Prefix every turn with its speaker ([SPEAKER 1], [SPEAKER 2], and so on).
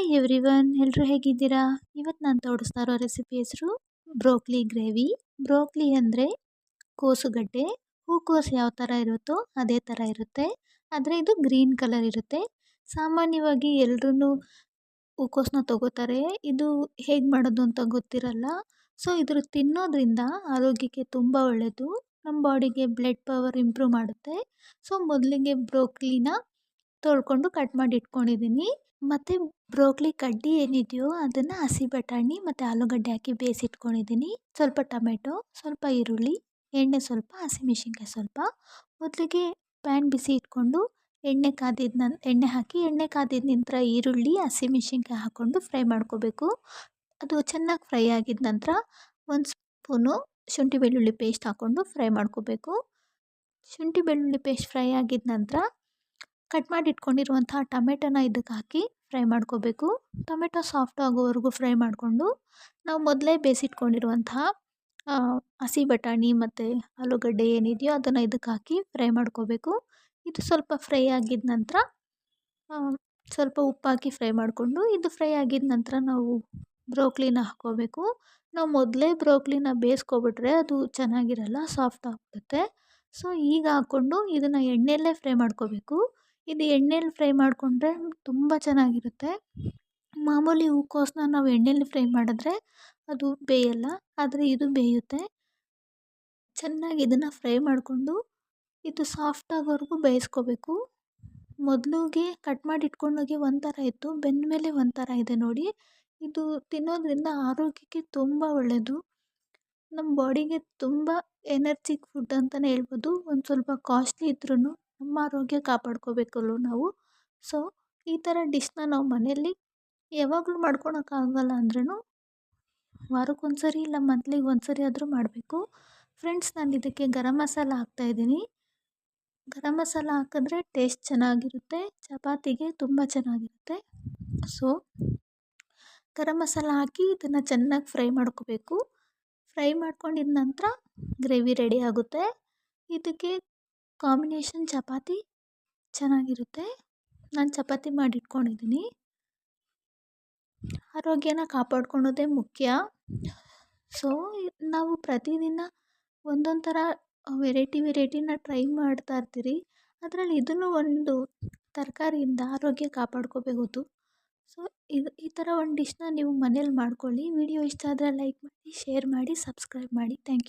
[SPEAKER 1] Hi everyone ಎಲ್ಲರೂ ಹೇಗಿದ್ದೀರಾ? ಇವತ್ತು ನಾನು ತೋರಿಸ್ತಾ ಇರೋ ರೆಸಿಪಿ ಹೆಸರು ಬ್ರೋಕ್ಲಿ ಗ್ರೇವಿ ಬ್ರೋಕ್ಲಿ ಅಂದರೆ ಕೋಸುಗಡ್ಡೆ ಹೂಕೋಸು ಯಾವ ಥರ ಇರುತ್ತೋ ಅದೇ ಥರ ಇರುತ್ತೆ. ಆದರೆ ಇದು ಗ್ರೀನ್ ಕಲರ್ ಇರುತ್ತೆ. ಸಾಮಾನ್ಯವಾಗಿ ಎಲ್ರೂ ಹೂಕೋಸನ್ನ ತೊಗೋತಾರೆ. ಇದು ಹೇಗೆ ಮಾಡೋದು ಅಂತ ಗೊತ್ತಿರಲ್ಲ. ಸೊ ಇದ್ರ ತಿನ್ನೋದ್ರಿಂದ ಆರೋಗ್ಯಕ್ಕೆ ತುಂಬ ಒಳ್ಳೆಯದು ನಮ್ಮ ಬಾಡಿಗೆ ಬ್ಲಡ್ ಪವರ್ ಇಂಪ್ರೂವ್ ಮಾಡುತ್ತೆ. ಸೊ ಮೊದಲಿಗೆ ಬ್ರೋಕ್ಲಿನ ತೊಳ್ಕೊಂಡು ಕಟ್ ಮಾಡಿ ಇಟ್ಕೊಂಡಿದ್ದೀನಿ. ಮತ್ತು ಬ್ರೋಕ್ಲಿ ಕಡ್ಡಿ ಏನಿದೆಯೋ ಅದನ್ನು ಹಸಿ ಬಟಾಣಿ ಮತ್ತು ಆಲೂಗಡ್ಡೆ ಹಾಕಿ ಬೇಯಿಸಿಟ್ಕೊಂಡಿದ್ದೀನಿ ಸ್ವಲ್ಪ ಟೊಮೆಟೊ, ಸ್ವಲ್ಪ ಈರುಳ್ಳಿ, ಎಣ್ಣೆ ಸ್ವಲ್ಪ ಹಸಿಮೆಣ್ಸಿನ್ಕಾಯಿ ಸ್ವಲ್ಪ. ಮೊದಲಿಗೆ ಪ್ಯಾನ್ ಬಿಸಿ ಇಟ್ಕೊಂಡು ಎಣ್ಣೆ ಕಾದಿದ ನನ್, ಎಣ್ಣೆ ಹಾಕಿ ಎಣ್ಣೆ ಕಾದಿದ ನಂತರ ಈರುಳ್ಳಿ ಹಸಿಮೆಣ್ಸಿನ್ಕಾಯಿ ಹಾಕ್ಕೊಂಡು ಫ್ರೈ ಮಾಡ್ಕೋಬೇಕು. ಅದು ಚೆನ್ನಾಗಿ ಫ್ರೈ ಆಗಿದ ನಂತರ ಒಂದು ಸ್ಪೂನು ಶುಂಠಿ ಬೆಳ್ಳುಳ್ಳಿ ಪೇಸ್ಟ್ ಹಾಕ್ಕೊಂಡು ಫ್ರೈ ಮಾಡ್ಕೋಬೇಕು. ಶುಂಠಿ ಬೆಳ್ಳುಳ್ಳಿ ಪೇಸ್ಟ್ ಫ್ರೈ ಆಗಿದ ನಂತರ ಕಟ್ ಮಾಡಿ ಇಟ್ಕೊಂಡಿರುವಂಥ ಟೊಮೆಟೊನ ಇದಕ್ಕೆ ಹಾಕಿ ಫ್ರೈ ಮಾಡ್ಕೋಬೇಕು. ಟೊಮೆಟೊ ಸಾಫ್ಟ್ ಆಗೋವರೆಗೂ ಫ್ರೈ ಮಾಡಿಕೊಂಡು ನಾವು ಮೊದಲೇ ಬೇಯಿಸಿಟ್ಕೊಂಡಿರುವಂಥ ಹಸಿ ಬಟಾಣಿ ಮತ್ತು ಆಲೂಗಡ್ಡೆ ಏನಿದೆಯೋ ಅದನ್ನು ಇದಕ್ಕೆ ಹಾಕಿ ಫ್ರೈ ಮಾಡ್ಕೋಬೇಕು. ಇದು ಸ್ವಲ್ಪ ಫ್ರೈ ಆಗಿದ ನಂತರ ಸ್ವಲ್ಪ ಉಪ್ಪು ಹಾಕಿ ಫ್ರೈ ಮಾಡಿಕೊಂಡು ಇದು ಫ್ರೈ ಆಗಿದ ನಂತರ ನಾವು ಬ್ರೋಕ್ಲಿನ ಹಾಕ್ಕೋಬೇಕು ನಾವು ಮೊದಲೇ ಬ್ರೋಕ್ಲಿನ ಬೇಯಿಸ್ಕೊಬಿಟ್ರೆ ಅದು ಚೆನ್ನಾಗಿರಲ್ಲ, ಸಾಫ್ಟ್ ಆಗ್ಬಿಡುತ್ತೆ ಸೊ, ಈಗ ಹಾಕ್ಕೊಂಡು ಇದನ್ನು ಎಣ್ಣೆಯಲ್ಲೇ ಫ್ರೈ ಮಾಡ್ಕೋಬೇಕು. ಇದು ಎಣ್ಣೆಲಿ ಫ್ರೈ ಮಾಡಿಕೊಂಡ್ರೆ ತುಂಬ ಚೆನ್ನಾಗಿರುತ್ತೆ. ಮಾಮೂಲಿ ಹೂಕೋಸನ್ನ ನಾವು ಎಣ್ಣೆಲಿ ಫ್ರೈ ಮಾಡಿದ್ರೆ ಅದು ಬೇಯಲ್ಲ, ಆದರೆ ಇದು ಬೇಯುತ್ತೆ. ಚೆನ್ನಾಗಿ ಇದನ್ನು ಫ್ರೈ ಮಾಡಿಕೊಂಡು ಇದು ಸಾಫ್ಟ್ ಆಗೋವರೆಗೂ ಬೇಯಿಸ್ಕೋಬೇಕು. ಮೊದಲಿಗೆ ಕಟ್ ಮಾಡಿ ಇಟ್ಕೊಂಡೋಗಿ ಒಂಥರ ಇತ್ತು, ಬೆಂದ ಮೇಲೆ ಒಂಥರ ಇದೆ ನೋಡಿ. ಇದು ತಿನ್ನೋದ್ರಿಂದ ಆರೋಗ್ಯಕ್ಕೆ ತುಂಬ ಒಳ್ಳೆಯದು ನಮ್ಮ ಬಾಡಿಗೆ ತುಂಬ ಎನರ್ಜಿಕ್ ಫುಡ್ ಅಂತಲೇ ಹೇಳ್ಬೋದು, ಒಂದು ಸ್ವಲ್ಪ ಕಾಸ್ಟ್ಲಿ ಇದ್ರೂ ನಮ್ಮ ಆರೋಗ್ಯ ಕಾಪಾಡ್ಕೋಬೇಕಲ್ವ ನಾವು. ಸೊ ಈ ಥರ ಡಿಶ್ನ ನಾವು ಮನೆಯಲ್ಲಿ ಯಾವಾಗಲೂ ಮಾಡ್ಕೊಳಕ್ಕಾಗಲ್ಲ ಅಂದ್ರೂ ವಾರಕ್ಕೊಂದ್ಸರಿ ಇಲ್ಲ ಮಂತ್ಲಿಗೆ ಒಂದ್ಸರಿ ಆದರೂ ಮಾಡಬೇಕು. ಫ್ರೆಂಡ್ಸ್ ನಾನು ಇದಕ್ಕೆ ಗರಂ ಮಸಾಲ ಹಾಕ್ತಾಯಿದ್ದೀನಿ ಗರಂ ಮಸಾಲ ಹಾಕಿದ್ರೆ ಟೇಸ್ಟ್ ಚೆನ್ನಾಗಿರುತ್ತೆ, ಚಪಾತಿಗೆ ತುಂಬ ಚೆನ್ನಾಗಿರುತ್ತೆ. ಸೊ ಗರಂ ಮಸಾಲ ಹಾಕಿ ಇದನ್ನು ಚೆನ್ನಾಗಿ ಫ್ರೈ ಮಾಡ್ಕೋಬೇಕು. ಫ್ರೈ ಮಾಡ್ಕೊಂಡಿದ ನಂತರ ಗ್ರೇವಿ ರೆಡಿ ಆಗುತ್ತೆ. ಇದಕ್ಕೆ ಕಾಂಬಿನೇಷನ್ ಚಪಾತಿ ಚೆನ್ನಾಗಿರುತ್ತೆ. ನಾನು ಚಪಾತಿ ಮಾಡಿಟ್ಕೊಂಡಿದ್ದೀನಿ. ಆರೋಗ್ಯನ ಕಾಪಾಡ್ಕೊಳ್ಳೋದೇ ಮುಖ್ಯ. ಸೊ ನಾವು ಪ್ರತಿದಿನ ಒಂದೊಂದು ಥರ ವೆರೈಟಿ ವೆರೈಟಿನ ಟ್ರೈ ಮಾಡ್ತಾ ಇರ್ತೀರಿ. ಅದರಲ್ಲಿ ಇದನ್ನು ಒಂದು ತರಕಾರಿಯಿಂದ ಆರೋಗ್ಯ ಕಾಪಾಡ್ಕೋಬಹುದು. ಸೊ ಇದು, ಈ ಥರ ಒಂದು ಡಿಶ್ನ ನೀವು ಮನೇಲಿ ಮಾಡ್ಕೊಳ್ಳಿ. ವಿಡಿಯೋ ಇಷ್ಟ ಆದರೆ ಲೈಕ್ ಮಾಡಿ, ಶೇರ್ ಮಾಡಿ, ಸಬ್ಸ್ಕ್ರೈಬ್ ಮಾಡಿ. Thank you.